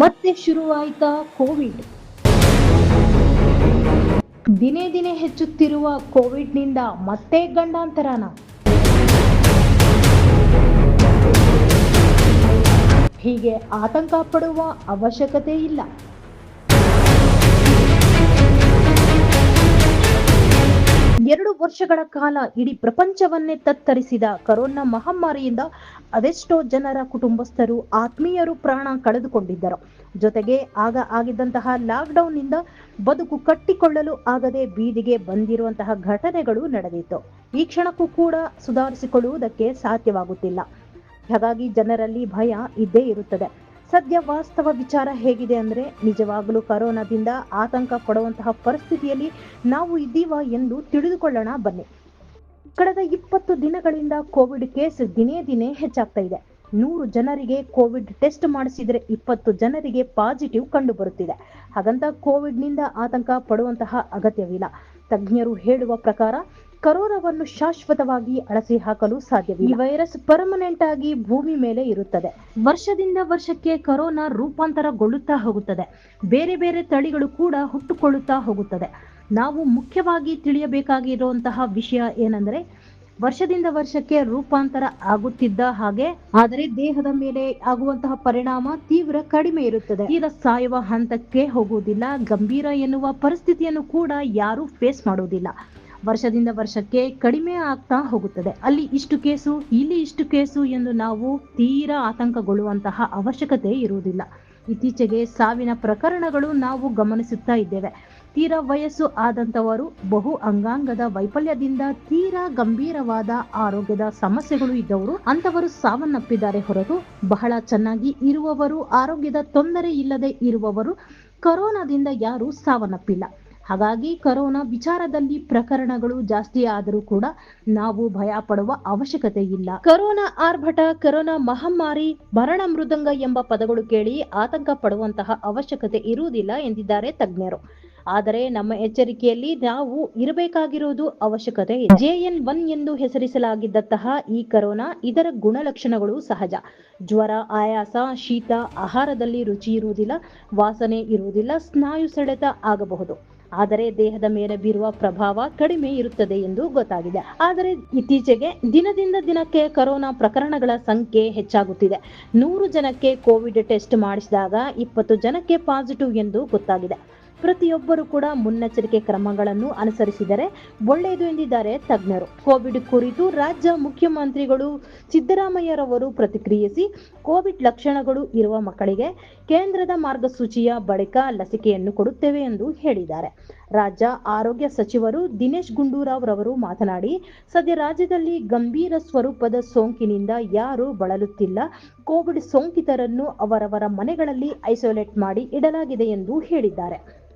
ಮತ್ತೆ ಶುರುವಾಯಿತಾ ಕೋವಿಡ್? ದಿನೇ ದಿನೇ ಹೆಚ್ಚುತ್ತಿರುವ ಕೋವಿಡ್ನಿಂದ ಮತ್ತೆ ಗಂಡಾಂತರನ? ಹೀಗೆ ಆತಂಕ ಪಡುವ ಅವಶ್ಯಕತೆ ಇಲ್ಲ. ವರ್ಷಗಳ ಕಾಲ ಇಡೀ ಪ್ರಪಂಚವನ್ನೇ ತತ್ತರಿಸಿದ ಕರೋನಾ ಮಹಾಮಾರಿಯಿಂದ ಅದೆಷ್ಟೋ ಜನರ ಕುಟುಂಬಸ್ಥರು ಆತ್ಮೀಯರು ಪ್ರಾಣ ಕಳೆದುಕೊಂಡಿದ್ದರು. ಜೊತೆಗೆ ಆಗ ಆಗಿದ್ದಂತಹ ಲಾಕ್ಡೌನ್ನಿಂದ ಬದುಕು ಕಟ್ಟಿಕೊಳ್ಳಲು ಆಗದೆ ಬೀದಿಗೆ ಬಂದಿರುವಂತಹ ಘಟನೆಗಳು ನಡೆದಿತ್ತು. ಈ ಕ್ಷಣಕ್ಕೂ ಕೂಡ ಸುಧಾರಿಸಿಕೊಳ್ಳುವುದಕ್ಕೆ ಸಾಧ್ಯವಾಗುತ್ತಿಲ್ಲ. ಹಾಗಾಗಿ ಜನರಲ್ಲಿ ಭಯ ಇದ್ದೇ ಇರುತ್ತದೆ. ಸದ್ಯ ವಾಸ್ತವ ವಿಚಾರ ಹೇಗಿದೆ ಅಂದ್ರೆ ನಿಜವಾಗಲೂ ಕರೋನಾದಿಂದ ಆತಂಕ ಪಡುವಂತಹ ಪರಿಸ್ಥಿತಿಯಲ್ಲಿ ನಾವು ಇದ್ದೀವ ಎಂದು ತಿಳಿದುಕೊಳ್ಳೋಣ ಬನ್ನಿ. ಕಳೆದ ಇಪ್ಪತ್ತು ದಿನಗಳಿಂದ ಕೋವಿಡ್ ಕೇಸ್ ದಿನೇ ದಿನೇ ಹೆಚ್ಚಾಗ್ತಾ ಇದೆ. ನೂರು ಜನರಿಗೆ ಕೋವಿಡ್ ಟೆಸ್ಟ್ ಮಾಡಿಸಿದ್ರೆ ಇಪ್ಪತ್ತು ಜನರಿಗೆ ಪಾಸಿಟಿವ್ ಕಂಡು ಬರುತ್ತಿದೆ ಹಾಗಂತ ಕೋವಿಡ್ನಿಂದ ಆತಂಕ ಪಡುವಂತಹ ಅಗತ್ಯವಿಲ್ಲ. ತಜ್ಞರು ಹೇಳುವ ಪ್ರಕಾರ ಕರೋನಾವನ್ನು ಶಾಶ್ವತವಾಗಿ ಅಳಸಿ ಹಾಕಲು ಸಾಧ್ಯವಿಲ್ಲ. ಈ ವೈರಸ್ ಪರ್ಮನೆಂಟ್ ಆಗಿ ಭೂಮಿ ಮೇಲೆ ಇರುತ್ತದೆ. ವರ್ಷದಿಂದ ವರ್ಷಕ್ಕೆ ಕರೋನಾ ರೂಪಾಂತರಗೊಳ್ಳುತ್ತಾ ಹೋಗುತ್ತದೆ. ಬೇರೆ ಬೇರೆ ತಳಿಗಳು ಕೂಡ ಹುಟ್ಟುಕೊಳ್ಳುತ್ತಾ ಹೋಗುತ್ತದೆ. ನಾವು ಮುಖ್ಯವಾಗಿ ತಿಳಿಯಬೇಕಾಗಿರುವಂತಹ ವಿಷಯ ಏನಂದ್ರೆ, ವರ್ಷದಿಂದ ವರ್ಷಕ್ಕೆ ರೂಪಾಂತರ ಆಗುತ್ತಿದ್ದ ಹಾಗೆ, ಆದರೆ ದೇಹದ ಮೇಲೆ ಆಗುವಂತಹ ಪರಿಣಾಮ ತೀವ್ರ ಕಡಿಮೆ ಇರುತ್ತದೆ. ತೀರ ಸಾಯುವ ಹಂತಕ್ಕೆ ಹೋಗುವುದಿಲ್ಲ. ಗಂಭೀರ ಎನ್ನುವ ಪರಿಸ್ಥಿತಿಯನ್ನು ಕೂಡ ಯಾರು ಫೇಸ್ ಮಾಡುವುದಿಲ್ಲ. ವರ್ಷದಿಂದ ವರ್ಷಕ್ಕೆ ಕಡಿಮೆ ಆಗ್ತಾ ಹೋಗುತ್ತದೆ. ಅಲ್ಲಿ ಇಷ್ಟು ಕೇಸು, ಇಲ್ಲಿ ಇಷ್ಟು ಕೇಸು ಎಂದು ನಾವು ತೀರಾ ಆತಂಕಗೊಳ್ಳುವಂತಹ ಅವಶ್ಯಕತೆ ಇರುವುದಿಲ್ಲ. ಇತ್ತೀಚೆಗೆ ಸಾವಿನ ಪ್ರಕರಣಗಳು ನಾವು ಗಮನಿಸುತ್ತಾ ಇದ್ದೇವೆ. ತೀರಾ ವಯಸ್ಸು ಆದಂತವರು ಬಹು ಅಂಗಾಂಗದ ವೈಫಲ್ಯದಿಂದ ತೀರಾ ಗಂಭೀರವಾದ ಆರೋಗ್ಯದ ಸಮಸ್ಯೆಗಳು ಇದ್ದವರು ಅಂತವರು ಸಾವನ್ನಪ್ಪಿದ್ದಾರೆ ಹೊರತು ಬಹಳ ಚೆನ್ನಾಗಿ ಇರುವವರು, ಆರೋಗ್ಯದ ತೊಂದರೆ ಇಲ್ಲದೆ ಇರುವವರು, ಕೊರೋನಾದಿಂದ ಯಾರೂ ಸಾವನ್ನಪ್ಪಿಲ್ಲ. ಹಾಗಾಗಿ ಕರೋನಾ ವಿಚಾರದಲ್ಲಿ ಪ್ರಕರಣಗಳು ಜಾಸ್ತಿ ಆದರೂ ಕೂಡ ನಾವು ಭಯ ಪಡುವ ಅವಶ್ಯಕತೆ ಇಲ್ಲ. ಕರೋನಾ ಆರ್ಭಟ, ಕರೋನಾ ಮಹಾಮಾರಿ, ಮರಣ ಮೃದಂಗ ಎಂಬ ಪದಗಳು ಕೇಳಿ ಆತಂಕ ಪಡುವಂತಹ ಅವಶ್ಯಕತೆ ಇರುವುದಿಲ್ಲ ಎಂದಿದ್ದಾರೆ ತಜ್ಞರು. ಆದರೆ ನಮ್ಮ ಎಚ್ಚರಿಕೆಯಲ್ಲಿ ನಾವು ಇರಬೇಕಾಗಿರುವುದು ಅವಶ್ಯಕತೆ ಇದೆ. ಜೆಎನ್ ಒನ್ ಎಂದು ಹೆಸರಿಸಲಾಗಿದ್ದಂತಹ ಈ ಕರೋನಾ ಇದರ ಗುಣಲಕ್ಷಣಗಳು ಸಹಜ. ಜ್ವರ, ಆಯಾಸ, ಶೀತ, ಆಹಾರದಲ್ಲಿ ರುಚಿ ಇರುವುದಿಲ್ಲ, ವಾಸನೆ ಇರುವುದಿಲ್ಲ, ಸ್ನಾಯು ಸೆಳೆತ ಆಗಬಹುದು. ಆದರೆ ದೇಹದ ಮೇಲೆ ಬೀರುವ ಪ್ರಭಾವ ಕಡಿಮೆ ಇರುತ್ತದೆ ಎಂದು ಗೊತ್ತಾಗಿದೆ. ಆದರೆ ಇತ್ತೀಚೆಗೆ ದಿನದಿಂದ ದಿನಕ್ಕೆ ಕರೋನಾ ಪ್ರಕರಣಗಳ ಸಂಖ್ಯೆ ಹೆಚ್ಚಾಗುತ್ತಿದೆ. ನೂರು ಜನಕ್ಕೆ ಕೋವಿಡ್ ಟೆಸ್ಟ್ ಮಾಡಿಸಿದಾಗ ಇಪ್ಪತ್ತು ಜನಕ್ಕೆ ಪಾಸಿಟಿವ್ ಎಂದು ಗೊತ್ತಾಗಿದೆ. ಪ್ರತಿಯೊಬ್ಬರು ಕೂಡ ಮುನ್ನೆಚ್ಚರಿಕೆ ಕ್ರಮಗಳನ್ನು ಅನುಸರಿಸಿದರೆ ಒಳ್ಳೆಯದು ಎಂದಿದ್ದಾರೆ ತಜ್ಞರು. ಕೋವಿಡ್ ಕುರಿತು ರಾಜ್ಯ ಮುಖ್ಯಮಂತ್ರಿಗಳು ಸಿದ್ದರಾಮಯ್ಯರವರು ಪ್ರತಿಕ್ರಿಯಿಸಿ ಕೋವಿಡ್ ಲಕ್ಷಣಗಳು ಇರುವ ಮಕ್ಕಳಿಗೆ ಕೇಂದ್ರದ ಮಾರ್ಗಸೂಚಿಯ ಬಳಿಕ ಲಸಿಕೆಯನ್ನು ಕೊಡುತ್ತೇವೆ ಎಂದು ಹೇಳಿದ್ದಾರೆ. ರಾಜ್ಯ ಆರೋಗ್ಯ ಸಚಿವರು ದಿನೇಶ್ ಗುಂಡೂರಾವ್ ರವರು ಮಾತನಾಡಿ, ಸದ್ಯ ರಾಜ್ಯದಲ್ಲಿ ಗಂಭೀರ ಸ್ವರೂಪದ ಸೋಂಕಿನಿಂದ ಯಾರು ಬಳಲುತ್ತಿಲ್ಲ. ಕೋವಿಡ್ ಸೋಂಕಿತರನ್ನು ಅವರವರ ಮನೆಗಳಲ್ಲಿ ಐಸೋಲೇಟ್ ಮಾಡಿ ಇಡಲಾಗಿದೆ ಎಂದು ಹೇಳಿದ್ದಾರೆ.